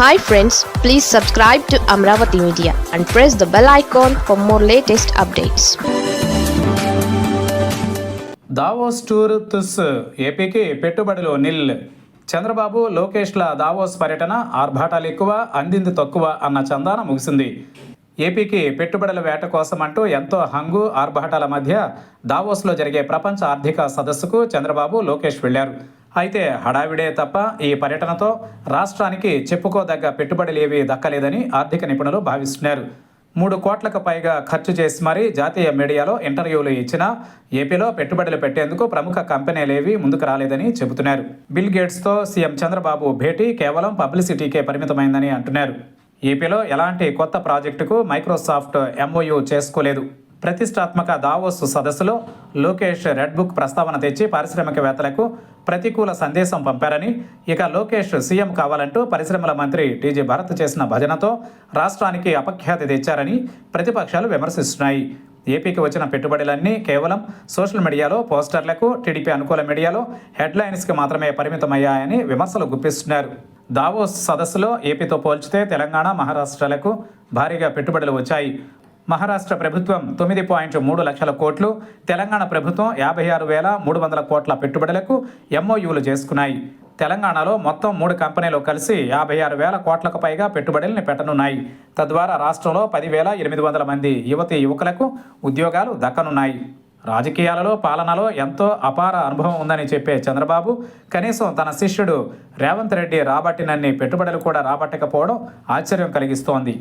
Hi friends please subscribe to Amaravati media and press the bell icon for more latest updates Davos tour తుస్ ఏపీకి పెట్టుబడులు నిల్. Chandrababu లోకేష్ల Davos పర్యటన ఆర్భాటాలు ఎక్కువ అందింది తక్కువ అన్న చందాన ముగిసింది. ఏపీకి పెట్టుబడుల వేట కోసం అంటూ ఎంతో హంగు ఆర్భాటాల మధ్య దావోస్లో జరిగే ప్రపంచ ఆర్థిక సదస్సుకు చంద్రబాబు లోకేష్ వెళ్ళారు అయితే హడావిడే తప్ప ఈ పర్యటనతో రాష్ట్రానికి చెప్పుకోదగ్గ పెట్టుబడులు ఏవీ దక్కలేదని ఆర్థిక నిపుణులు భావిస్తున్నారు. మూడు కోట్లకు పైగా ఖర్చు చేసి మరీ జాతీయ మీడియాలో ఇంటర్వ్యూలు ఇచ్చినా ఏపీలో పెట్టుబడులు పెట్టేందుకు ప్రముఖ కంపెనీలేవి ముందుకు రాలేదని చెబుతున్నారు. బిల్ గేట్స్తో సీఎం చంద్రబాబు భేటీ కేవలం పబ్లిసిటీకే పరిమితమైందని అంటున్నారు. ఏపీలో ఎలాంటి కొత్త ప్రాజెక్టుకు మైక్రోసాఫ్ట్ ఎంఓయూ చేసుకోలేదు. ప్రతిష్టాత్మక దావోస్ సదస్సులో లోకేష్ రెడ్ బుక్ ప్రస్తావన తెచ్చి పారిశ్రామికవేత్తలకు ప్రతికూల సందేశం పంపారని ఇక లోకేష్ సీఎం కావాలంటూ పరిశ్రమల మంత్రి టీజీ భరత్ చేసిన భజనతో రాష్ట్రానికి అపఖ్యాతి తెచ్చారని ప్రతిపక్షాలు విమర్శిస్తున్నాయి. ఏపీకి వచ్చిన పెట్టుబడులన్నీ కేవలం సోషల్ మీడియాలో పోస్టర్లకు టీడీపీ అనుకూల మీడియాలో హెడ్లైన్స్కి మాత్రమే పరిమితమయ్యాయని విమర్శలు గుప్పిస్తున్నారు. దావోస్ సదస్సులో ఏపీతో పోల్చితే తెలంగాణ మహారాష్ట్రలకు భారీగా పెట్టుబడులు వచ్చాయి. మహారాష్ట్ర ప్రభుత్వం తొమ్మిది పాయింట్ మూడు లక్షల కోట్లు తెలంగాణ ప్రభుత్వం యాభై ఆరు వేల మూడు వందల కోట్ల పెట్టుబడులకు ఎంఓయూలు చేసుకున్నాయి. తెలంగాణలో మొత్తం మూడు కంపెనీలు కలిసి యాభై ఆరు వేల కోట్లకు పైగా పెట్టుబడుల్ని పెట్టనున్నాయి. తద్వారా రాష్ట్రంలో పదివేల ఎనిమిది వందల మంది యువతి యువకులకు ఉద్యోగాలు దక్కనున్నాయి. రాజకీయాలలో పాలనలో ఎంతో అపార అనుభవం ఉందని చెప్పే చంద్రబాబు కనీసం తన శిష్యుడు రేవంత్ రెడ్డి రాబట్టినన్ని పెట్టుబడులు కూడా రాబట్టకపోవడం ఆశ్చర్యం కలిగిస్తోంది.